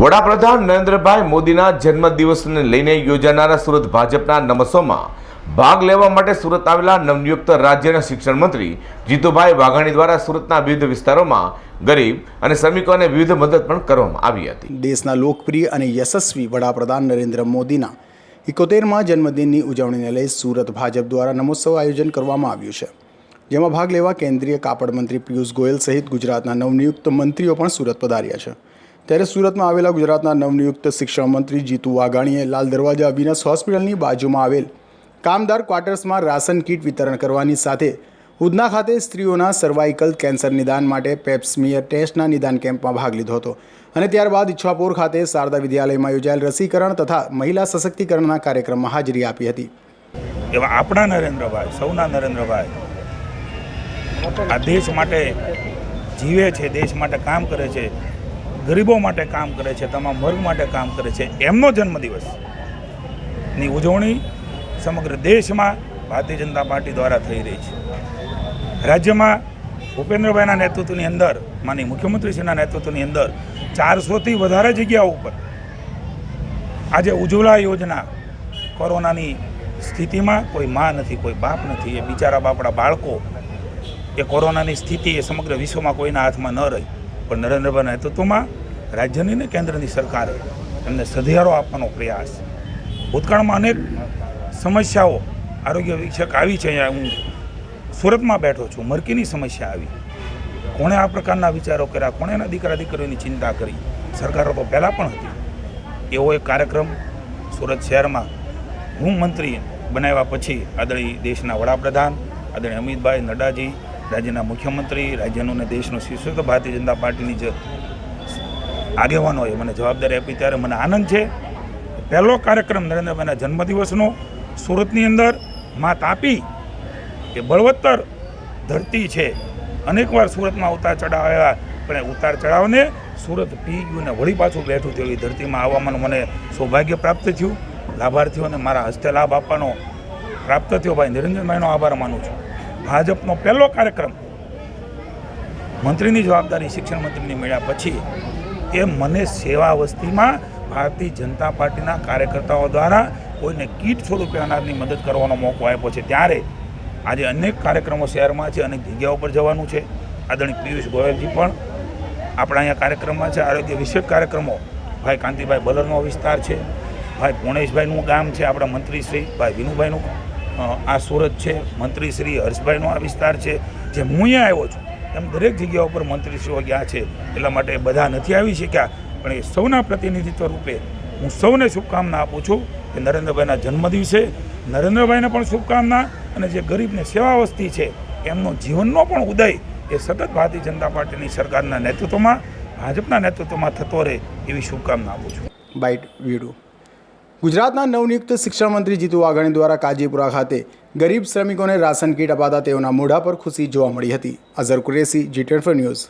વડાપ્રધાન નરેન્દ્રભાઈ મોદીના જન્મદિવસને લઈને યોજાનારા સુરત ભાજપના નમસોમાં ભાગ લેવા માટે સુરત આવેલા નવનિયુક્ત રાજ્યના શિક્ષણ મંત્રી જીતુભાઈ વાઘાણી દ્વારા સુરતના વિવિધ વિસ્તારોમાં ગરીબ અને શ્રમિકોને વિવિધ મદદ પણ કરવામાં આવી હતી. દેશના લોકપ્રિય અને યશસ્વી વડાપ્રધાન નરેન્દ્ર મોદીના એકોતેરમાં જન્મદિનની ઉજવણીને લઈ સુરત ભાજપ દ્વારા નમોત્સવ આયોજન કરવામાં આવ્યું છે. જેમાં ભાગ લેવા કેન્દ્રીય કાપડ મંત્રી પિયુષ ગોયલ સહિત ગુજરાતના નવનિયુક્ત મંત્રીઓ પણ સુરત પધાર્યા છે. ત્યારે સુરતમાં આવેલા ગુજરાતના નવનિયુક્ત શિક્ષણ મંત્રી જીતુ વાઘાણીએ લાલ દરવાજા વિનસ હોસ્પિટલની બાજુમાં આવેલ કામદાર ક્વાર્ટર્સમાં રાશન કીટ વિતરણ કરવાની સાથે ઉધના ખાતે સ્ત્રીઓના સર્વાઇકલ કેન્સર નિદાન માટે પેપ્સમિયર ટેસ્ટના નિદાન કેમ્પમાં ભાગ લીધો હતો. અને ત્યારબાદ ઈચ્છાપુર ખાતે શારદા વિદ્યાલયમાં યોજાયેલ રસીકરણ તથા મહિલા સશક્તિકરણના કાર્યક્રમમાં હાજરી આપી હતી. એવા આપણા નરેન્દ્રભાઈ, સૌના નરેન્દ્રભાઈ આ દેશ માટે જીવે છે, દેશ માટે કામ કરે છે. ગરીબો માટે કામ કરે છે, તમામ વર્ગ માટે કામ કરે છે, એમનો જન્મદિવસની ઉજવણી સમગ્ર દેશમાં ભારતીય જનતા પાર્ટી દ્વારા થઈ રહી છે. રાજ્યમાં ભૂપેન્દ્રભાઈના નેતૃત્વની અંદર માની મુખ્યમંત્રીશ્રીના નેતૃત્વની અંદર ચારસોથી વધારે જગ્યાઓ ઉપર આજે ઉજ્જવલા યોજના કોરોનાની સ્થિતિમાં કોઈ માં નથી, કોઈ બાપ નથી, એ બિચારા બાપડા બાળકો, એ કોરોનાની સ્થિતિ એ સમગ્ર વિશ્વમાં કોઈના હાથમાં ન રહી. પણ નરેન્દ્રભાઈના નેતૃત્વમાં રાજ્યની ને કેન્દ્રની સરકારે એમને સધિયારો આપવાનો પ્રયાસ. ભૂતકાળમાં અનેક સમસ્યાઓ આરોગ્ય વિક્ષક આવી છે, અહીંયા હું સુરતમાં બેઠો છું, મરકીની સમસ્યા આવી. કોણે આ પ્રકારના વિચારો કર્યા, કોણે એના દીકરા દીકરીઓની ચિંતા કરી? સરકારો તો પહેલાં પણ હતી. એવો એક કાર્યક્રમ સુરત શહેરમાં હું મંત્રી બનાવ્યા પછી આદરણીય દેશના વડાપ્રધાન, આદરણીય અમિતભાઈ નડ્ડાજી, રાજ્યના મુખ્યમંત્રી, રાજ્યનું ને દેશનું શીર્ષક ભારતીય જનતા પાર્ટીની જે આગેવાનોએ મને જવાબદારી આપી ત્યારે મને આનંદ છે. પહેલો કાર્યક્રમ નરેન્દ્રભાઈના જન્મદિવસનો સુરતની અંદર મા તાપી એ બળવત્તર ધરતી છે. અનેકવાર સુરતમાં ઉતાર ચઢાવ આવ્યા, પણ ઉતાર ચઢાવને સુરત પી ગયું ને વળી પાછું બેઠું થયું. એ ધરતીમાં આવવાનું મને સૌભાગ્ય પ્રાપ્ત થયું. લાભાર્થીઓને મારા હસ્તે લાભ આપવાનો પ્રાપ્ત થયો. ભાઈ નિરંજનભાઈનો આભાર માનું છું. ભાજપનો પહેલો કાર્યક્રમ મંત્રીની જવાબદારી શિક્ષણ મંત્રીની મળ્યા પછી એ મને સેવા વસ્તીમાં ભારતીય જનતા પાર્ટીના કાર્યકર્તાઓ દ્વારા કોઈને કીટ સ્વરૂપે અનાજની મદદ કરવાનો મોકો આપ્યો છે. ત્યારે આજે અનેક કાર્યક્રમો શહેરમાં છે, અનેક જગ્યાઓ પર જવાનું છે. આદરણીય પિયુષ ગોયલજી પણ આપણા અહીંયા કાર્યક્રમમાં છે. આરોગ્ય વિષયક કાર્યક્રમો. ભાઈ કાંતિભાઈ બલરનો વિસ્તાર છે. ભાઈ પુણેશભાઈનું ગામ છે, આપણા મંત્રીશ્રી. ભાઈ વિનુભાઈનું આ સુરત છે. મંત્રીશ્રી હર્ષભાઈનો આ વિસ્તાર છે. જે હું અહીંયા આવ્યો છું એમ દરેક જગ્યા ઉપર મંત્રીશ્રીઓ ગયા છે. એટલા માટે બધા નથી આવી શક્યા. પણ એ સૌના પ્રતિનિધિત્વ રૂપે હું સૌને શુભકામના આપું છું કે નરેન્દ્રભાઈના જન્મદિવસે નરેન્દ્રભાઈને પણ શુભકામના અને જે ગરીબને સેવા વસ્તી છે, એમનો જીવનનો પણ ઉદય એ સતત ભારતીય જનતા પાર્ટીની સરકારના નેતૃત્વમાં, ભાજપના નેતૃત્વમાં થતો રહે એવી શુભકામના આપું છું. બાઇટ વીડુ. ગુજરાતના નવનિયુક્ત શિક્ષણ મંત્રી જીતુ વાઘાણી દ્વારા કાજીપુરા ખાતે ગરીબ શ્રમિકોને રાશન કીટ અપાતા તેઓના મોઢા પર ખુશી જોવા મળી હતી. અઝર કુરેશી, જી ન્યૂઝ.